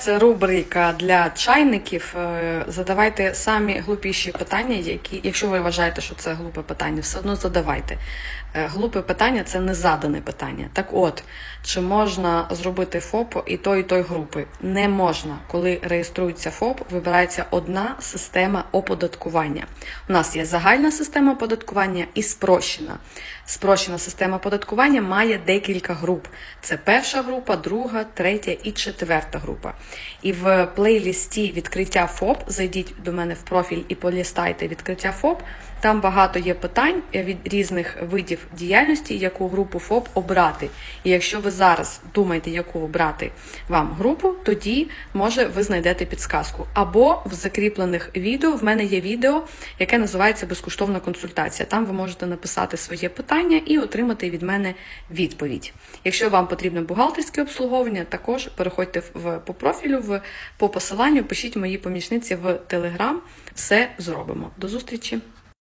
Це рубрика для чайників. Е, Задавайте самі глупіші питання, які, якщо ви вважаєте, що це глупе питання, все одно задавайте. Е, Глупе питання це не задане питання. Так от, чи можна зробити ФОП і той, і той групи? Не можна. Коли реєструється ФОП, вибирається одна система оподаткування. У нас є загальна система оподаткування і спрощена. Спрощена система оподаткування має декілька груп. Це перша група, друга, третя і четверта група. І в плейлісті відкриття ФОП зайдіть до мене в профіль і полістайте відкриття ФОП. Там багато є питань від різних видів діяльності, яку групу ФОП обрати. І якщо ви зараз думаєте, яку обрати вам групу, тоді може ви знайдете підсказку. Або в закріплених відео в мене є відео, яке називається безкоштовна консультація. Там ви можете написати своє питання і отримати від мене відповідь. Якщо вам потрібно бухгалтерське обслуговування, також переходьте в по профілю, в по посиланню, пишіть мої помічниці в Телеграм. Все зробимо. До зустрічі!